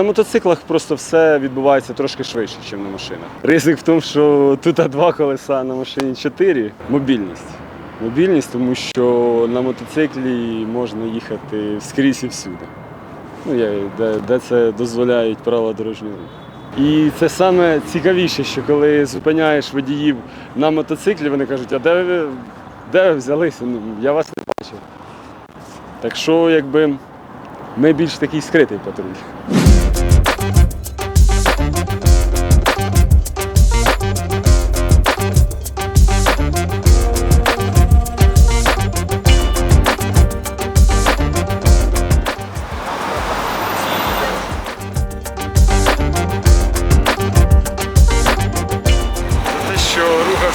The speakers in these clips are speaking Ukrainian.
на мотоциклах просто все відбувається трошки швидше, ніж на машинах. Ризик в тому, що тут два колеса, на машині чотири. Мобільність. Мобільність, тому що на мотоциклі можна їхати скрізь і всюди. Ну, де, де це дозволяють правила дорожнього руху. І це саме цікавіше, що коли зупиняєш водіїв на мотоциклі, вони кажуть, а де ви, де ви взялися? Ну, я вас не бачив. Так що, якби ми більш такий скритий патруль.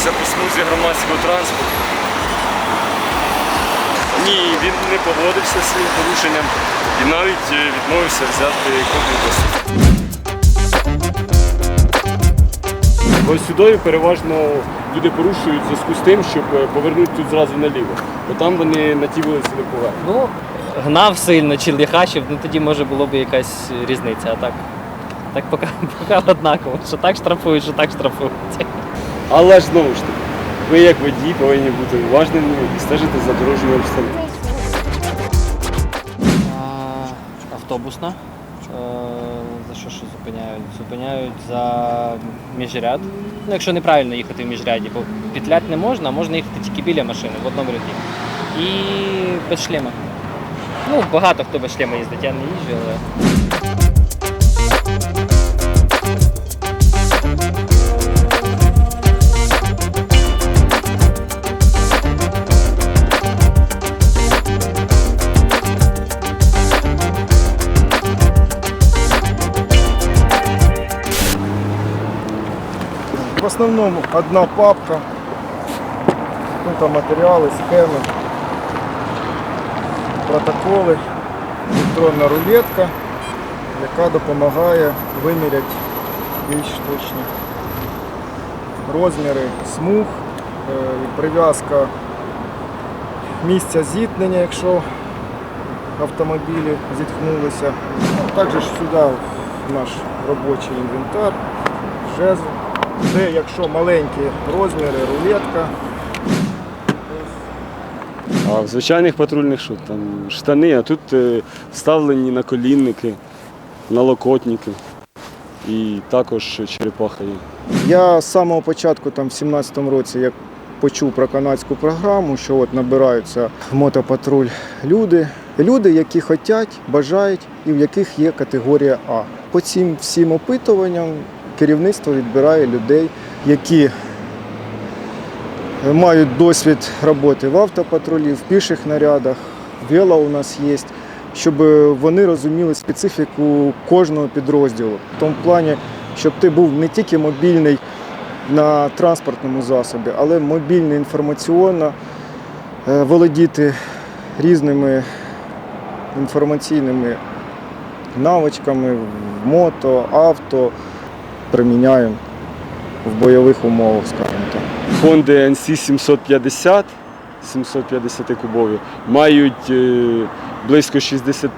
Рухався по смузі громадського транспорту. Ні, він не погодився з своїм порушенням і навіть е, відмовився взяти копію. Ось сюди переважно люди порушують в зв'язку з тим, щоб е, повернути тут зразу наліво. Бо там вони на тій вулиці не повернуть. Ну, гнав сильно чи ліхачив, ну тоді може було б якась різниця. А так, так поки, поки однаково, що так штрафують, що так штрафують. Але ж знову ж таки, ви як водій повинні бути уважними і стежити за дорожніми обставинами. Автобусна. Е, За що ще зупиняють? Зупиняють за міжряд. Ну, якщо неправильно їхати в міжряді, бо петлять не можна, можна їхати тільки біля машини в одному ряді. І без шлема. Ну, багато хто без шлема їздить, я не їжджу, але. Основному одна папка, ну, там матеріали, схеми, протоколи, електронна рулетка, яка допомагає виміряти більш точно розміри смуг, е, прив'язка місця зіткнення, якщо автомобілі зіткнулися. Ну, Також сюди наш робочий інвентар, жезл. Це якщо маленькі розміри, рулетка. А в звичайних патрульних що там штани, а тут е, вставлені наколінники, налокотники і також черепаха є. Я з самого початку, там, в 17-му році, як почув про канадську програму, що от набираються в мотопатруль люди. Люди, які хочуть, бажають і в яких є категорія А. По цим всім опитуванням керівництво відбирає людей, які мають досвід роботи в автопатрулі, в піших нарядах, вело у нас є, щоб вони розуміли специфіку кожного підрозділу. В тому плані, щоб ти був не тільки мобільний на транспортному засобі, але мобільний інформаційно, е, володіти різними інформаційними навичками мото, авто приміняємо в бойових умовах, скажімо так. Honda NC 750, 750 кубові, мають е, близько 60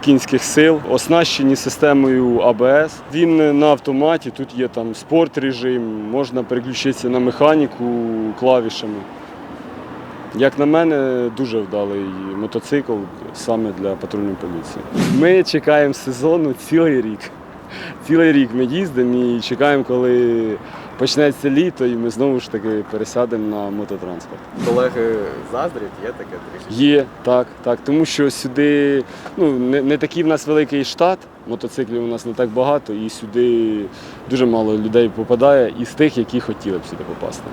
кінських сил, оснащені системою АБС. Він на автоматі, тут є там спорт режим, можна переключитися на механіку клавішами. Як на мене, дуже вдалий мотоцикл саме для патрульної поліції. Ми чекаємо сезону цілий рік. Цілий рік ми їздимо і чекаємо, коли почнеться літо, і ми знову ж таки пересядемо на мототранспорт. Колеги заздрять, є таке трішки. Є, так, так. Тому що сюди ну, не, не такий в нас великий штат, мотоциклів у нас не так багато, і сюди дуже мало людей попадає із тих, які хотіли б сюди попасти.